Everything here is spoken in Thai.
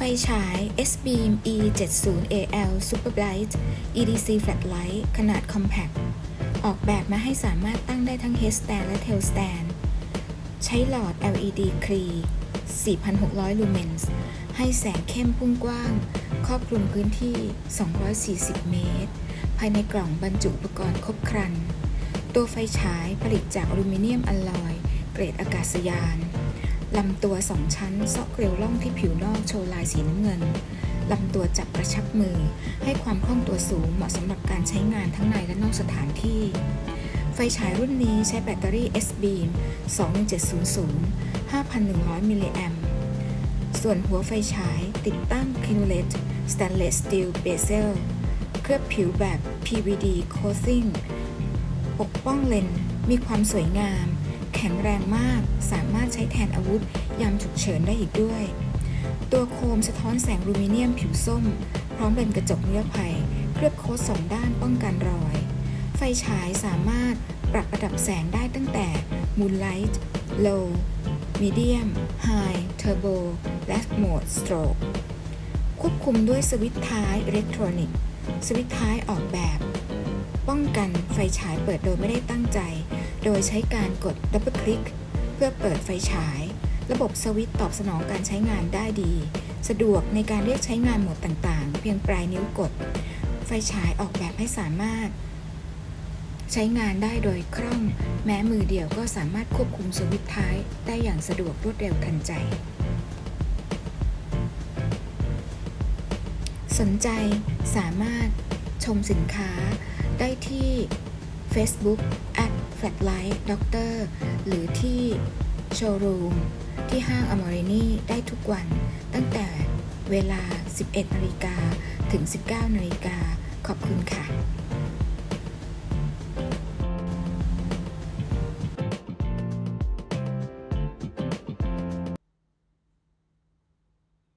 ไฟฉาย S-Beam E70AL Super Bright EDC Flat Light ขนาด Compact ออกแบบมาให้สามารถตั้งได้ทั้ง Head Stand และ Tail Stand ใช้หลอด LED คลี4,600 ลูเมนส์ให้แสงเข้มพุ่งกว้าง ครอบคลุมพื้นที่ 240 เมตร ภายในกล่องบรรจุอุปกรณ์ครบครัน ตัวไฟฉายผลิตจากอลูมิเนียมอลลอย เกรดอากาศยาน ลำตัวสองชั้นเซาะเกลียวล่องที่ผิวนอกโชว์ลายสีน้ำเงิน ลำตัวจับกระชับมือ ให้ความคล่องตัวสูงเหมาะสำหรับการใช้งานทั้งในและนอกสถานที่ ไฟฉายรุ่นนี้ใช้แบตเตอรี่ S-Beam 21700 5,100 มิลลิแอมส่วนหัวไฟฉายติดตั้ง k i n u l e t Stainless Steel Bezel เคลือบผิวแบบ PVD Coating ปกป้องเลนมีความสวยงาม แข็งแรงมาก สามารถใช้แทนอาวุธยามฉุกเฉินได้อีกด้วย ตัวโคมสะท้อนแสงลูมิเนียมผิวส้ม พร้อมเป็นกระจกนิรภัย เคลือบโค้ดสองด้านป้องกันรอย ไฟฉายสามารถปรับระดับแสงได้ตั้งแต่ Moonlight Low Medium High Turbo และ Mode Stroke ควบคุมด้วยสวิตช์ท้ายอิเล็กทรอนิกส์ สวิตช์ท้ายออกแบบ ป้องกันไฟฉายเปิดโดยไม่ได้ตั้งใจ โดยใช้การกดดับเบิลคลิกเพื่อเปิดไฟฉาย ระบบสวิตตอบสนองการใช้งานได้ดี สะดวกในการเรียกใช้งานโหมดต่างๆ เพียงปลายนิ้วกด ไฟฉายออกแบบให้สามารถ ใช้งานได้โดยคล่อง แม้มือเดียวก็สามารถควบคุมสวิตท้ายได้อย่างสะดวกรวดเร็วทันใจ สนใจสามารถชมสินค้าได้ที่ Facebook at Flatlight Doctor หรือที่โชว์รูมที่ห้างอมอรินีได้ทุกวัน ตั้งแต่เวลา 11นาฬิกาถึง 19นาฬิกาขอบคุณค่ะ